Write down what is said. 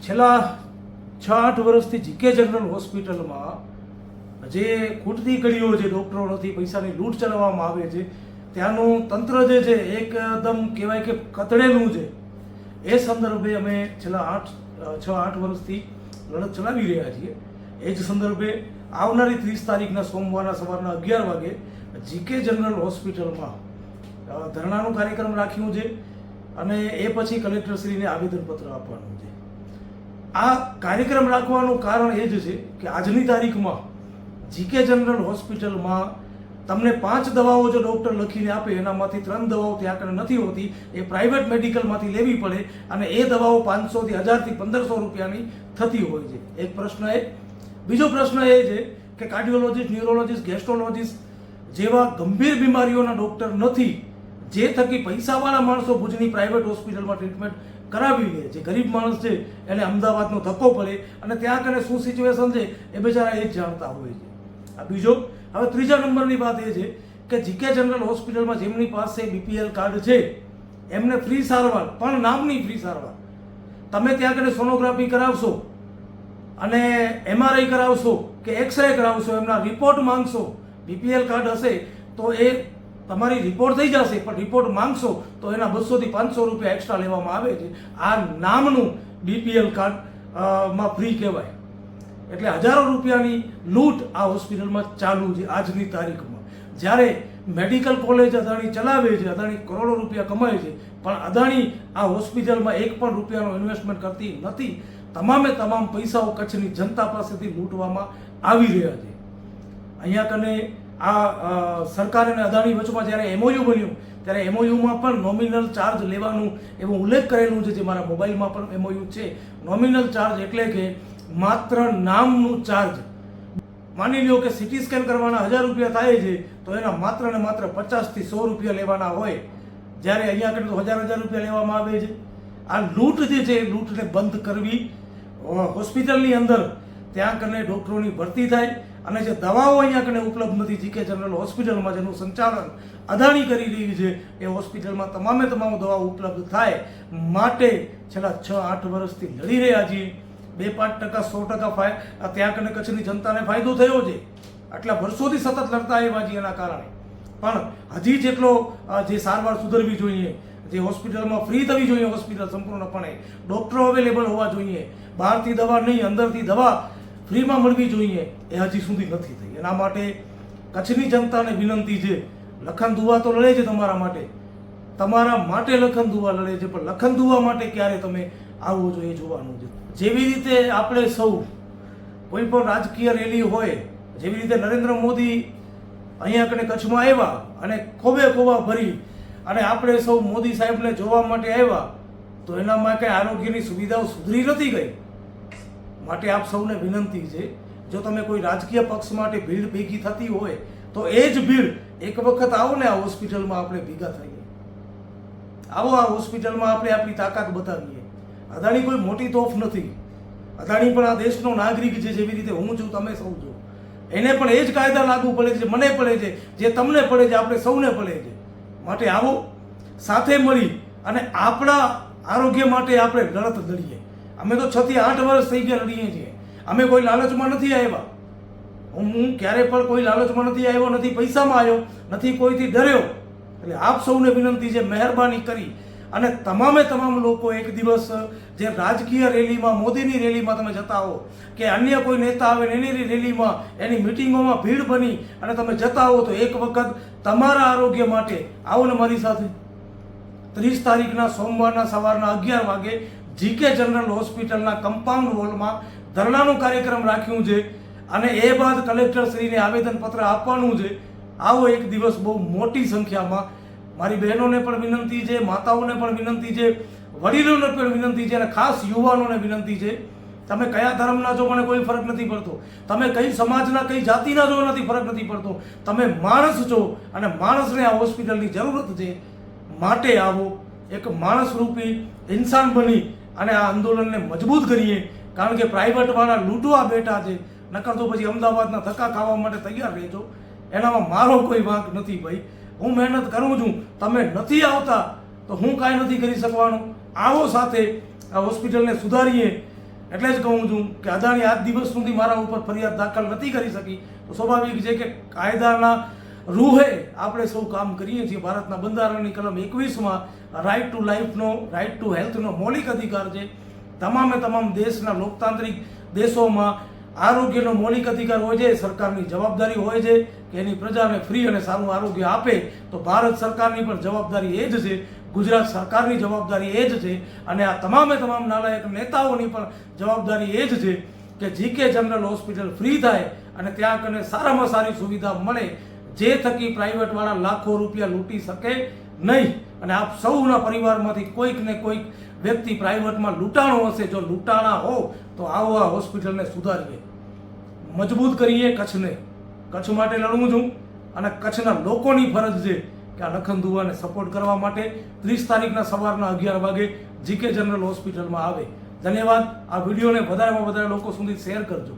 છેલ્લા છ આઠ વર્ષથી જીકે જનરલ હોસ્પિટલમાં જે ખૂટતી કડીઓ જે ડૉક્ટરો નથી પૈસાની લૂંટ ચલાવવામાં આવે છે, ત્યાંનું તંત્ર જે છે, એકદમ કહેવાય કે કતળેલું છે. એ સંદર્ભે અમે છેલ્લા આઠ છ આઠ વર્ષથી લડત ચલાવી રહ્યા છીએ. એ જ સંદર્ભે આવનારી ત્રીસ તારીખના સોમવારના સવારના અગિયાર વાગે જીકે જનરલ હોસ્પિટલમાં ધરણાનો કાર્યક્રમ રાખ્યું છે અને એ પછી કલેક્ટરશ્રીને આવેદનપત્ર આપવાનું છે. આ કાર્યક્રમ રાખવાનું કારણ એ જ છે કે આજની તારીખમાં જીકે જનરલ હોસ્પિટલમાં તમને પાંચ દવાઓ જો ડૉક્ટર લખીને આપે, એનામાંથી ત્રણ દવાઓ ત્યાં આગળ નથી હોતી, એ પ્રાઇવેટ મેડિકલમાંથી લેવી પડે અને એ દવાઓ પાંચસોથી હજારથી પંદરસો રૂપિયાની થતી હોય છે. એક પ્રશ્ન એ. બીજો પ્રશ્ન એ છે કે કાર્ડિયોલોજિસ્ટ ન્યુરોલોજિસ્ટ ગેસ્ટ્રોલોજિસ્ટ જેવા ગંભીર બીમારીઓના ડૉક્ટર નથી જે થકી પૈસાવાળા માણસો ભુજની પ્રાઇવેટ હોસ્પિટલમાં ટ્રીટમેન્ટ કરાવી લે જે ગરીબ માણસ છે, એને અમદાવાદનો ધક્કો પડે અને ત્યાં કને શું સિચ્યુએશન છે એ બિચારા એ જ જાણતા હોય છે. આ બીજો, હવે ત્રીજા નંબરની વાત એ છે કે જીકે જનરલ હોસ્પિટલમાં જેમની પાસે બીપીએલ કાર્ડ છે, એમને ફ્રી સારવાર, પણ નામની ફ્રી સારવાર. તમે ત્યાં કને સોનોગ્રાફી કરાવશો અને એમઆરઆઈ કરાવશો કે એક્સરે કરાવશો, એમના રિપોર્ટ માંગશો બીપીએલ કાર્ડ હશે, તો એ તમારી રિપોર્ટ થઈ જશે, પણ રિપોર્ટ માંગશો તો એના બસોથી પાંચસો રૂપિયા એક્સ્ટ્રા લેવામાં આવે છે. આ નામનું બીપીએલ કાર્ડમાં ફ્રી કહેવાય. એટલે હજારો રૂપિયાની લૂંટ આ હોસ્પિટલમાં ચાલુ છે આજની તારીખમાં. જ્યારે મેડિકલ કોલેજ અદાણી ચલાવે છે, અદાણી કરોડો રૂપિયા કમાય છે, પણ અદાણી આ હોસ્પિટલમાં એક પણ રૂપિયાનો ઇન્વેસ્ટમેન્ટ કરતી નથી. તમામે તમામ પૈસાઓ કચ્છની જનતા પાસેથી લૂંટવામાં આવી રહ્યા છે. અહીંયા કને આ સરકાર અને અદાણી વચમાં જ્યારે એમઓયુ બન્યું, ત્યારે એમઓયુમાં પણ નોમિનલ ચાર્જ લેવાનું એવું ઉલ્લેખ કરેલું છે જે મારા મોબાઈલમાં પણ એમઓયુ છે. નોમિનલ ચાર્જ એટલે કે માત્ર નામનું ચાર્જ માની લ્યો કે સિટી સ્કેન કરવાના હજાર રૂપિયા થાય છે, તો એના માત્ર ને માત્ર પચાસથી સો રૂપિયા લેવાના હોય. જ્યારે અહીંયા આગળ તો હજાર હજાર રૂપિયા લેવામાં આવે છે. આ લૂંટ જે છે, એ લૂંટને બંધ કરવી હોસ્પિટલની અંદર ત્યાં કરીને ડૉક્ટરોની ભરતી થાય. અને જે દવાઓ અહીંયા કને ઉપલબ્ધ નથી જીકે જનરલ હોસ્પિટલમાં જેનું સંચાલન અદાણી કરી રહી છે, એ હોસ્પિટલમાં તમામે તમામ દવાઓ ઉપલબ્ધ થાય માટે છેલ્લા છ, આઠ વર્ષથી લડી રહ્યા છીએ. બે પાંચ ટકા, સો ટકા ફાય ત્યાં કને કચ્છની જનતાને ફાયદો થયો છે. આટલા વર્ષોથી સતત લડતા આવ્યા છીએ એના કારણે. પણ હજી જેટલો જે સારવાર સુધરવી જોઈએ, જે હોસ્પિટલમાં ફ્રી થવી જોઈએ હોસ્પિટલ સંપૂર્ણપણે, ડૉક્ટરો અવેલેબલ હોવા જોઈએ. બહારથી દવા નહીં, અંદરથી દવા ફ્રીમાં મળવી જોઈએ એ હજી સુધી નથી થઈ. એના માટે કચ્છની જનતાને વિનંતી છે, લખન દુવા તો લડે છે તમારા માટે. તમારા માટે લખન દુવા લડે છે, પણ લખન દુવા માટે ક્યારે તમે આવવો જોઈએ જોવાનું છે. જેવી રીતે આપણે સૌ કોઈ પણ રાજકીય રેલી હોય, જેવી રીતે નરેન્દ્ર મોદી અહીંયા કને કચ્છમાં આવ્યા અને ખોબે ખોબા ભરી અને આપણે સૌ મોદી સાહેબને જોવા માટે આવ્યા, તો એનામાં કંઈ આરોગ્યની સુવિધાઓ સુધરી નથી ગઈ. માટે આપ સૌને વિનંતી છે, જો તમે કોઈ રાજકીય પક્ષ માટે ભીડ ભેગી થતી હોય, તો એ જ ભીડ એક વખત આવો ને આ હોસ્પિટલમાં આપણે ભેગા થઈએ. આવો આ હોસ્પિટલમાં આપણે આપણી તાકાત બતાવીએ. અદાણી કોઈ મોટી તોફ નથી. અદાણી પણ આ દેશનો નાગરિક છે, જેવી રીતે હું છું, તમે સૌ છો. એને પણ એ જ કાયદા લાગુ પડે છે મને પડે છે, જે તમને પડે છે, આપણે સૌને પડે છે. માટે આવો, સાથે મળી અને આપણા આરોગ્ય માટે આપણે લડત લડીએ. અમે તો છ થી આઠ વર્ષ થઈ ગયા લડીએ છીએ. અમે કોઈ લાલચમાં નથી આવ્યા. હું હું ક્યારે પણ કોઈ લાલચમાં નથી આવ્યો, નથી પૈસામાં આવ્યો, નથી કોઈથી ડર્યો. એટલે આપ સૌને વિનંતી છે, મહેરબાની કરી. અને તમામે તમામ લોકો એક દિવસ જે રાજકીય રેલીમાં, મોદીની રેલીમાં તમે જતા હો, કે અન્ય કોઈ નેતા આવે ને એની રેલીમાં, એની મિટિંગોમાં ભીડ બની અને તમે જતા હો, તો એક વખત તમારા આરોગ્ય માટે આવો ને મારી સાથે. ત્રીસ તારીખના સોમવારના સવારના અગિયાર વાગે જીકે જનરલ હોસ્પિટલના કમ્પાઉન્ડ હોલમાં ધરણાનો કાર્યક્રમ રાખ્યું છે અને એ બાદ કલેક્ટરશ્રીને આવેદનપત્ર આપવાનું છે. આવો એક દિવસ બહુ મોટી સંખ્યામાં મારી બહેનોને પણ વિનંતી છે, માતાઓને પણ વિનંતી છે, વડીલોને પણ વિનંતી છે અને ખાસ યુવાનોને વિનંતી છે. તમે કયા ધર્મના છો મને કોઈ ફરક નથી પડતો. તમે કઈ સમાજના, કઈ જાતિના છો નથી ફરક નથી પડતો. તમે માણસ છો અને માણસને આ હોસ્પિટલની જરૂરત છે. માટે આવો એક માણસ રૂપી ઇન્સાન બની અને આ આંદોલનને મજબૂત કરીએ, કારણ કે પ્રાઇવેટવાળા લૂંટવા બેઠા છે. નકર તો પછી અમદાવાદના ધક્કા ખાવા માટે તૈયાર રહેજો. એનામાં મારો કોઈ વાંક નથી ભાઈ. હું મહેનત કરું છું. તમે નથી આવતા, તો હું કાંઈ નથી કરી શકવાનું. આવો સાથે આ હોસ્પિટલને સુધારીએ. એટલે જ કહું છું કે અદાણી આજ દિવસ સુધી મારા ઉપર ફરિયાદ દાખલ નથી કરી શકી. તો સ્વાભાવિક છે કે કાયદાના રૂહે. આપણે સૌ કામ કરીએ છીએ. ભારતના બંધારણની કલમ એકવીસમાં રાઇટ ટુ લાઈફનો રાઇટ ટુ હેલ્થનો મૌલિક અધિકાર છે. તમામે તમામ દેશના લોકતાંત્રિક દેશોમાં આરોગ્યનો મૌલિક અધિકાર હોય છે. સરકારની જવાબદારી હોય છે કે એની પ્રજાને ફ્રી અને સારું આરોગ્ય આપે. તો ભારત સરકારની પણ જવાબદારી એ જ છે. ગુજરાત સરકારની જવાબદારી એ જ છે. અને આ તમામે તમામ નાલાયક નેતાઓની પણ જવાબદારી એ જ છે કે જીકે જનરલ હોસ્પિટલ ફ્રી થાય અને ત્યાં કને સારામાં સારી સુવિધા મળે. જે થકી પ્રાઇવેટવાળા લાખો રૂપિયા લૂંટી શકે નહીં. અને આપ સૌના પરિવારમાંથી કોઈક ને કોઈક વ્યક્તિ પ્રાઇવેટમાં લૂંટાણો હશે. જો લૂંટાણા હો, તો આવો આ હોસ્પિટલને સુધારીએ. મજબૂત કરીએ કચ્છને. કચ્છ માટે લડવું છું. અને કચ્છના લોકોની ફરજ છે કે આ લખન દુવાને સપોર્ટ કરવા માટે ત્રીસ તારીખના સવારના અગિયાર વાગે જીકે જનરલ હોસ્પિટલમાં આવે. ધન્યવાદ. આ વિડીયોને વધારેમાં વધારે લોકો સુધી શેર કરજો.